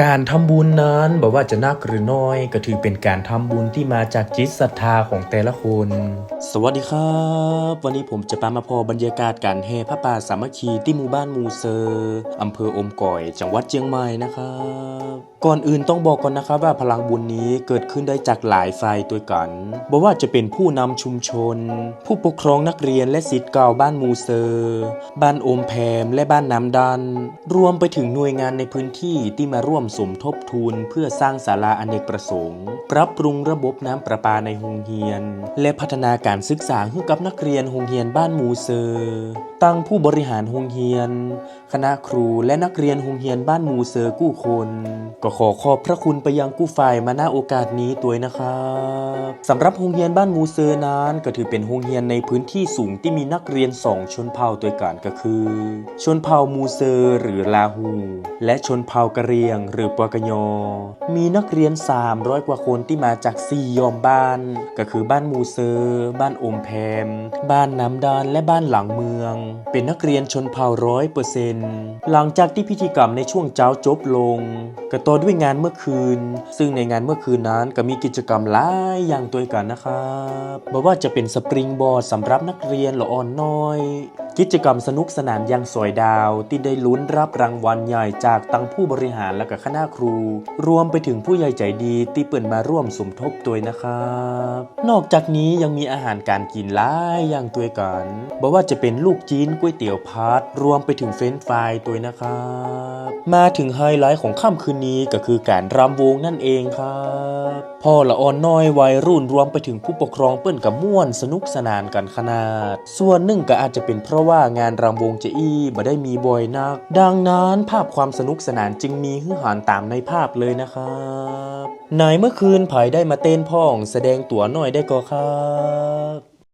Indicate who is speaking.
Speaker 1: การทำบุญนั้นบอกว่าจะนักหรือน้อย ก็ถือเป็นการทำบุญที่มาจากจิตศรัทธาของแต่ละคน สวัสดีครับ วันนี้ผมจะพามาพอบรรยากาศการแห่พระป่าสามัคคีที่หมู่บ้านมูเซอร์อำเภออมก่อย จังหวัดเชียงใหม่นะครับ ก่อนอื่นต้องบอกก่อนนะครับว่าพลังบุญนี้เกิดขึ้นได้จากหลายฝ่ายตัวกันบอกว่าจะเป็นผู้นำชุมชน ผู้ปกครองนักเรียนและศิษย์เก่าบ้านมูเซอร์บ้านอมแพมและบ้านน้ำดัน รวมไปถึงหน่วยงานในพื้นที่ที่มาร่วมสมทบทุนเพื่อสร้างศาลาอเนกประสงค์ ปรับปรุงระบบน้ำประปาในโรงเรียน และพัฒนาการศึกษาให้กับนักเรียนโรงเรียนบ้านมูเซอร์ตั้งผู้บริหารโรงเรียน คณะครูและนักเรียนโรงเรียนบ้านมูเซอร์กู้คน ก็ขอขอบพระคุณไปยังกู้ฝ่ายมาโอกาสนี้ตัวนะครับสำหรับโรงเรียนบ้านมูเซอร์นั้นก็ถือเป็นโรงเรียนในพื้นที่สูงที่มีนักเรียนสองชนเผ่าตัวกันก็คือ ชนเผ่ามูเซอร์หรือลาฮูและชนเผ่ากะเรียงหรือปวกยอ มีนักเรียน 300 กว่าคนที่มาจากสี่ยอมบ้าน ก็คือบ้านมูเซอร์ บ้านอมแพม บ้านน้ำดานและบ้านหลังเมือง เป็นนักเรียนชนเผ่าร้อยเปอร์เซนต์หลังจากที่พิธีกรรมในช่วงเช้าจบลง ก็ต่อด้วยงานเมื่อคืน ซึ่งในงานเมื่อคืนนั้นก็มีกิจกรรมหลายอย่างตัวกันนะครับบอกว่าจะเป็นสปริงบอร์ดสำหรับนักเรียนละอ่อนน้อยกิจกรรมสนุกสนานอย่างสวยดาวที่ได้ลุ้นรับรางวัลใหญ่จากตั้งผู้บริหารและก็คณะครู รวมไปถึงผู้ใหญ่ใจดีที่เปิดมาร่วมสมทบตัวนะครับ นอกจากนี้ยังมีอาหารการกินหลายอย่างตัวยกันบอกว่าจะเป็นลูกจีนก๋วยเตี๋ยวพัดรวมไปถึงเฟรนช์ฟรายตัวนะครับ มาถึงไฮไลท์ของค่ำคืนนี้ก็คือการรำวงนั่นเองครับพ่อละอ่อนน้อยวัยรุ่นรวมไปถึงผู้ปกครองเปิ้นกับม่วนสนุกสนานกันขนาด ส่วนหนึ่งก็อาจจะเป็นเพราะว่างานรำวงเจอี้บ่ได้มีบ่อยนัก ดังนั้นภาพความสนุกสนานจึงมีฮือหานตามในภาพเลยนะครับไหนเมื่อคืนไผได้มาเต้นพ่อง แสดงตัวหน่อยได้ก็ครับ